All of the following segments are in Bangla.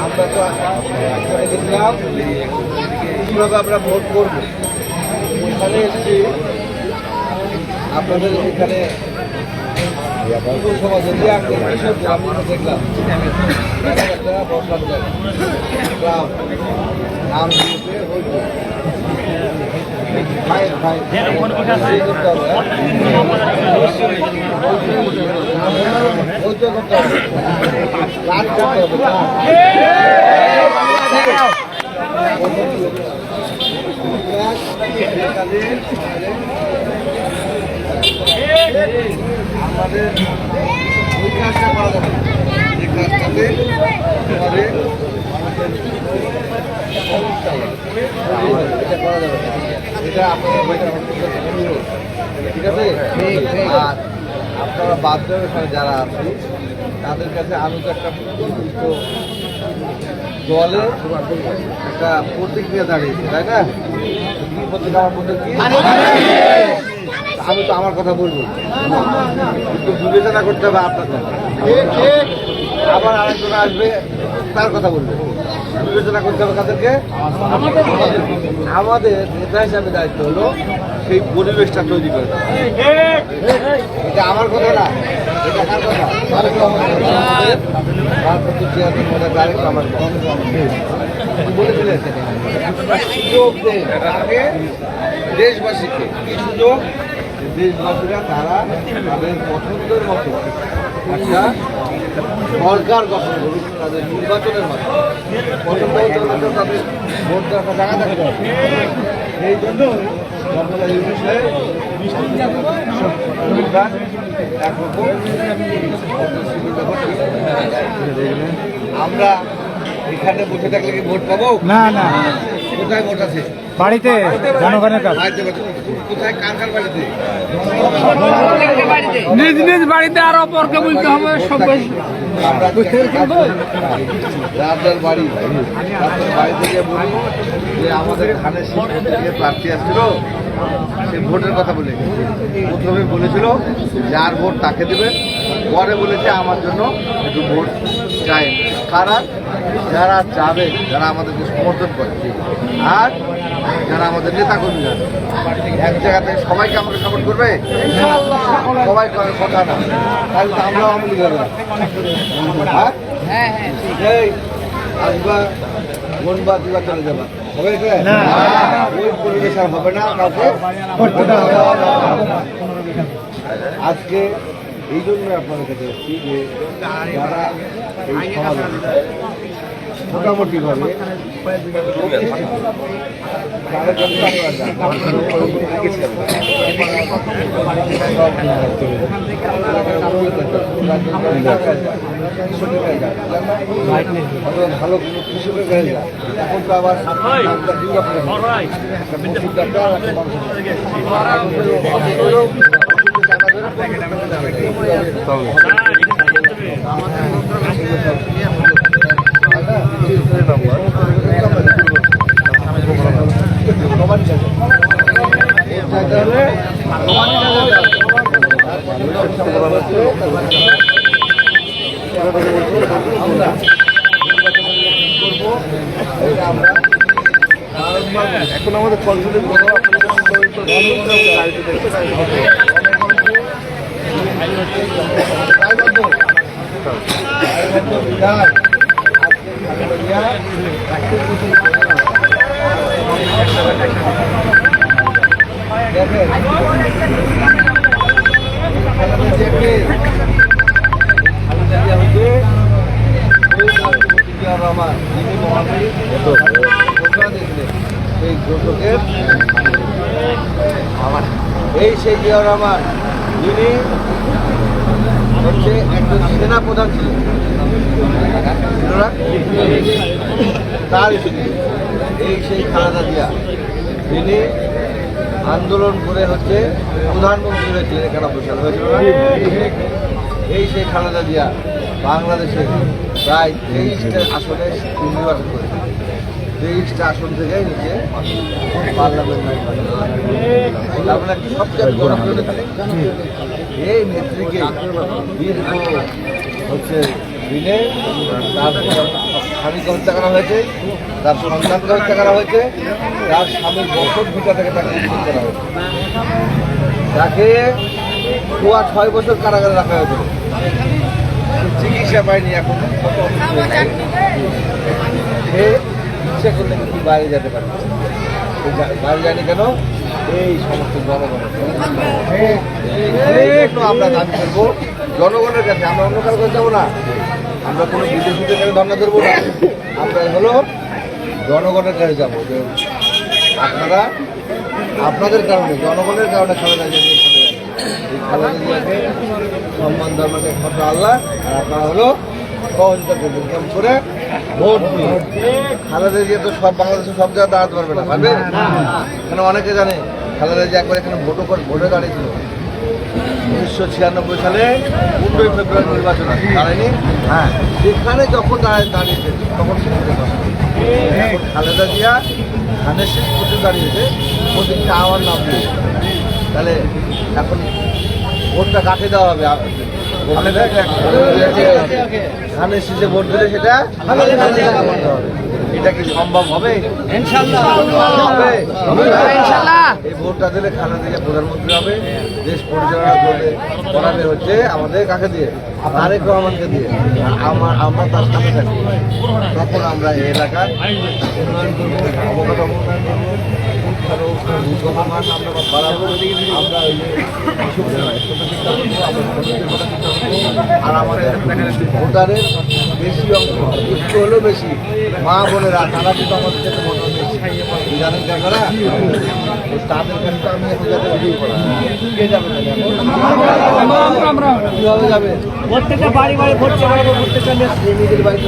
আমরা তো গেছিলাম কীভাবে আমরা ভোট করব ওইখানে এসেছি আপনাদের এখানে দেখলাম ভাই ভাই এই করতে হবে হ্যাঁ? হইতো করতে হবে রাত করতে হবে রাত। আমাদের ওই কাজটা করা যাবে। যে কাজটাতে যাবে। ঠিক আছে আর আপনারা বাধ্য এখানে যারা আছি তাদের কাছে আমি তো একটা দলে একটা প্রতিক্রিয়া দাঁড়িয়েছি তাই না আমার আমি তো আমার কথা বলব কিন্তু বিবেচনা করতে হবে আপনার কথা আবার আরেকজন আসবে, তার কথা বলবে বিবেচনা করতে হবে তাদেরকে আমাদের নেতা। হিসাবে দায়িত্ব হলো সেই পরিবেশটা তৈরি করে এটা আমার কথা না এটা কার কথা? তিনি বলেছিলেন? সুযোগ দেন আগে দেশবাসীকে। কি সুযোগ? দেশবাসীরা তারা তাদের পছন্দের মতো একটা সরকার গঠন করুক তাদের নির্বাচনের মাধ্যমে। তাদের ভোট দেওয়ার জায়গা হবে। এই জন্য আমরা এখানে বসে থাকলে কি ভোট পাবো? না না। কোথায় ভোট আছে? বাড়িতে জনগণের কাছে। কোথায় কার কার বাড়িতে? নিজ নিজ বাড়িতে আর অপরকে বলতে হবে সব যার বাড়ি। থেকে বলি যে আমাদের প্রার্থী আসছিল সে ভোটের কথা বলে প্রথমে বলেছিল যার ভোট তাকে দেবে পরে বলেছে আমার জন্য একটু ভোট চাই। কারা যারা চাবে যারা আমাদেরকে সমর্থন করে আর যারা আমাদের নেতা কর্মী আছে এক জায়গা থেকে সবাইকে আমাকে সাপোর্ট করবে? সবাই করে কথা না তাহলে তো আমরাও আওয়ামী না। হ্যাঁ? এই আসবা মনবা দিবা চলে যাবা। হবে ওই পরিবেশ আর হবে না কাউকে। আজকে এই জন্য আপনাদের কাছে এসেছি যে যারা মোটামুটি ভাবে ভালো কোনো কৃষকের গাড়ি যায় এখন তো আবার একটা এখন আমাদের কনফিডেন্স রহমান যিনি মহাবীর ঘোষণা দিয়েছিলেন সেই ঘোষকের এই সেই জিয়া রহমান, যিনি হচ্ছে একজন সেনা প্রধান ছিলেন? তার এই সেই খালেদা জিয়া যিনি আন্দোলন করে হচ্ছে প্রধানমন্ত্রী হয়েছিলেন একানব্বই সালে হয়েছিল? এই সেই খালেদা জিয়া বাংলাদেশে প্রায় তেইশটা আসনে নির্বাচন করেছে তেইশটা আসন থেকে নিচে পার্লামেন্ট মানে সবচেয়ে বড় এই নেত্রীকে দীর্ঘ হচ্ছে দিনে তার স্বামীকে হত্যা করা হয়েছে, তার সন্তানকে হত্যা করা হয়েছে, তার স্বামীর বছর ভিটা থেকে তাকে উচ্ছেদ করা হয়েছে। তাকে সোয়া ছয় বছর কারাগারে রাখা হয়েছে। চিকিৎসা পায়নি এখন। সে ইচ্ছে করলে কিন্তু বাইরে যেতে পারে। বাইরে যায়নি কেন? এই সমস্ত এই আমরা দাবি করব, জনগণের কাছে। আমরা অন্য কারও যাব না। আমরা কোনো বিদেশিদের কাছে ধর্ণা ধরবো না। আমরা হলো জনগণের কাছে যাব যে আপনারা, আপনাদের কারণে, জনগণের কারণে খালেদা জিয়াকে খালেদা জিয়াকে সম্মান ধর্মকে একমাত্র আল্লাহ, আর আপনারা হলো সহযোগিতা করবেন। কেমন করে? ভোট খালেদা জিয়া তো সব বাংলাদেশের সব জায়গায় দাঁড়াতে পারবে না, পারবে? এখানে অনেকে জানে, খালেদা জিয়া একবার এখানে ভোটও করে, ভোটে দাঁড়িয়েছিল। উনিশশো ছিয়ানব্বই সালে পনেরোই ফেব্রুয়ারি নির্বাচন হয়। দাঁড়ায়নি? হ্যাঁ। সেখানে যখন দাঁড়ায় দাঁড়িয়েছে তখন। এখন খালেদা জিয়া ধানের শেষ পর্যন্ত দাঁড়িয়েছে প্রতিটা আমার নাম দিয়ে। তাহলে এখন ভোটটা কাকে দেওয়া হবে? ধানের শেষে ভোট দিলে সেটা এটা কি সম্ভব হবে? ইনশাল্লাহ হবে? ইনশাল্লাহ এই ভোটটা দিলে খালেদা থেকে প্রধানমন্ত্রী হবে। দেশ পরিচালনা করবে করাবে হচ্ছে আমাদের কাকে দিয়ে? তারেক রহমানকে দিয়ে। আমার আমরা তার সাথে থাকি। তখন আমরা এই এলাকার উন্নয়ন করব অবকাঠামো উন্নয়ন করব। আমরা বাড়াবো আমরা ওই। আর আমাদের ভোটারের বেশি অংশ একটু হলেও বেশি মা বোনেরা তারা কিন্তু আমাদের বেশি জানেন তাদের কাছে আমি এখন যাতে বিজয়ী করা। কে যাবে এখন? যাবে? প্রত্যেকটা বাড়ি বাড়ি ভোট নিজের বাড়িতে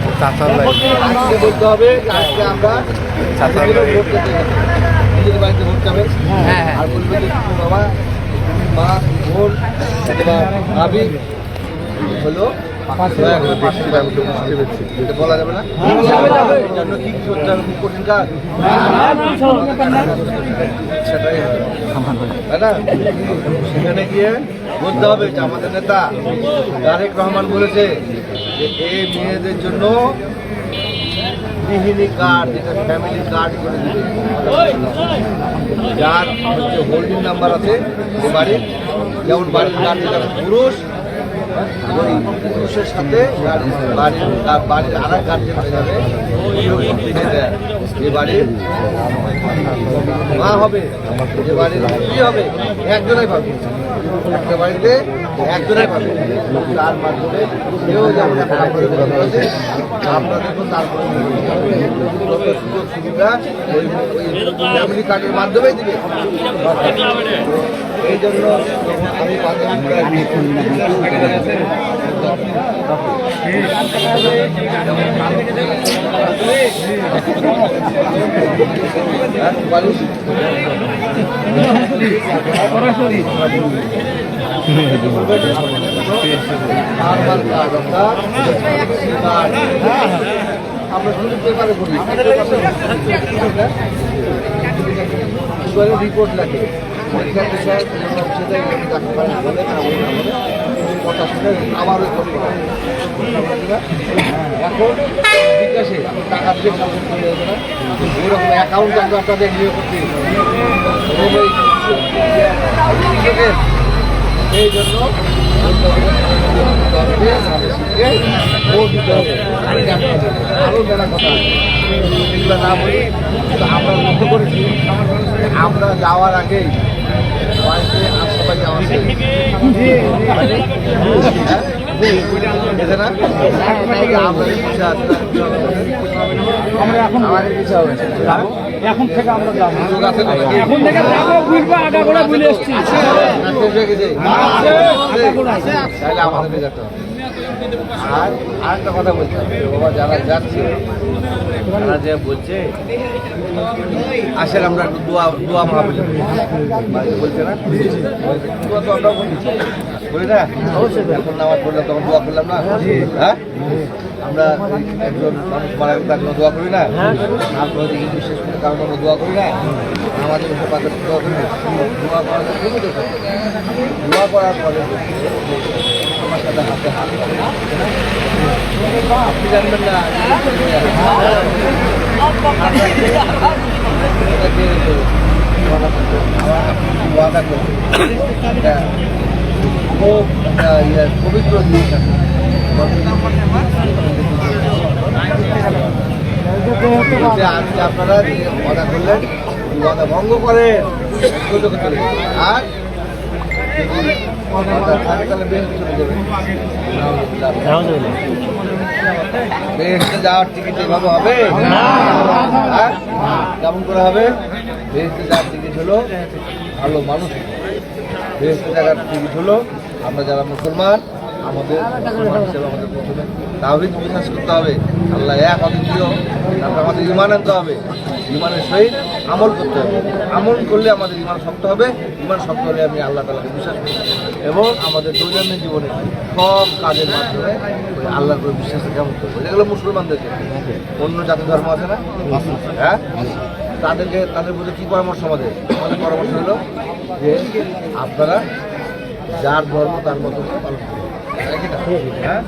আজকে বলতে হবে আজকে আমরা যাব। নিজের বাড়িতে ভোট যাবে আর বলবে যে তুমি বাবা মা বোন অথবা ভাবি হলো বলা যাবে না। জন্য কি কঠিন কাজ? সেটাই সেখানে গিয়ে বলতে হবে যে আমাদের নেতা তারেক রহমান বলেছে যে এই মেয়েদের জন্য গৃহিণী কার্ড, যেটা ফ্যামিলি কার্ড করে দিবে। যার হচ্ছে হোল্ডিং নাম্বার আছে যে বাড়ির, যেমন বাড়ির গার্জেন পুরুষ, ওই পুরুষের সাথে বাড়ির বাড়ির এক গার্জেন হয়ে যাবে বাড়ির মা হবে যে কি হবে, একজনাই পাবে। একটা বাড়িতে একজনাই তার মাধ্যমে কেউ যেমন কথা হয়েছে তারপরে সুযোগ কার্ডের মাধ্যমেই এই জন্য আমি আমরা শুধু পেপারে রিপোর্ট লাগে সেটাই ডাক্তার না বলে না বলে আবার এখন এখন টাকা দিয়ে শাসন করে অ্যাকাউন্ট আপনাদের নিয়োগ করতে এই জন্য আরও মেলা কথা। এগুলো আমরা লক্ষ্য করেছি আমরা যাওয়ার আগেই বাড়িতে আর সবাই যাওয়া আমরা এখন আমাদের এখন থেকে আমরা যাব সুযোগ আছে তো নাকি? এখন থেকে যাব বুঝব আগা করে বলে এসছি না, শেষ গেছে? তাহলে আমাদেরকে যেতে হবে। আর আরেকটা কথা বলতে হবে বাবা যারা যাচ্ছে তারা যে বলছে আসেন আমরা একটু দোয়া দোয়া মাহফিল বলছে না দোয়া তো আমরাও করি বলি না অবশ্যই এখন নামাজ পড়লাম তখন দোয়া করলাম না? হ্যাঁ? আমরা একজন মানুষ মারা গেলে তার দোয়া করি না? তারপরে যদি ঈদ বিশেষ করে আমরা দোয়া করি না? আমাদের পাতার দোয়া করি দোয়া করার খুবই দরকার দোয়া করার পরে আমার সাথে হাতে হাত আপনি জানবেন না ওয়াদা করবে এটা খুব ইয়ে পবিত্র আজকে আপনারা যে করলেন এই ভঙ্গ করতে আর বেহেস্তে যাওয়ার টিকিট এভাবে হবে? হ্যাঁ? কেমন করে হবে? বেহেস্তে যাওয়ার টিকিট হলো ভালো মানুষ। বেহেস্তে যাওয়ার টিকিট হলো আমরা যারা মুসলমান, আমাদের মুসলমান প্রথমে বিশ্বাস করতে হবে। আল্লাহ এক অদ্বিতীয় তারপর আমাদের ইমান আনতে হবে। ইমানের সহিত আমল করতে হবে। আমল করলে আমাদের ইমান শক্ত হবে। ইমান শক্ত হলে আমি আল্লাহ তালাকে বিশ্বাস করি। এবং আমাদের দৈনন্দিন জীবনে সব কাজের মাধ্যমে আল্লাহর উপরে বিশ্বাস কেমন করব এগুলো মুসলমানদের ক্ষেত্রে অন্য জাতি ধর্ম আছে না? হ্যাঁ? তাদেরকে, তাদের প্রতি কী পরামর্শ আমাদের? আমাদের পরামর্শ হলো যে আপনারা যার ধর্ম তার মতো পালন করুন তাই কি না? হ্যাঁ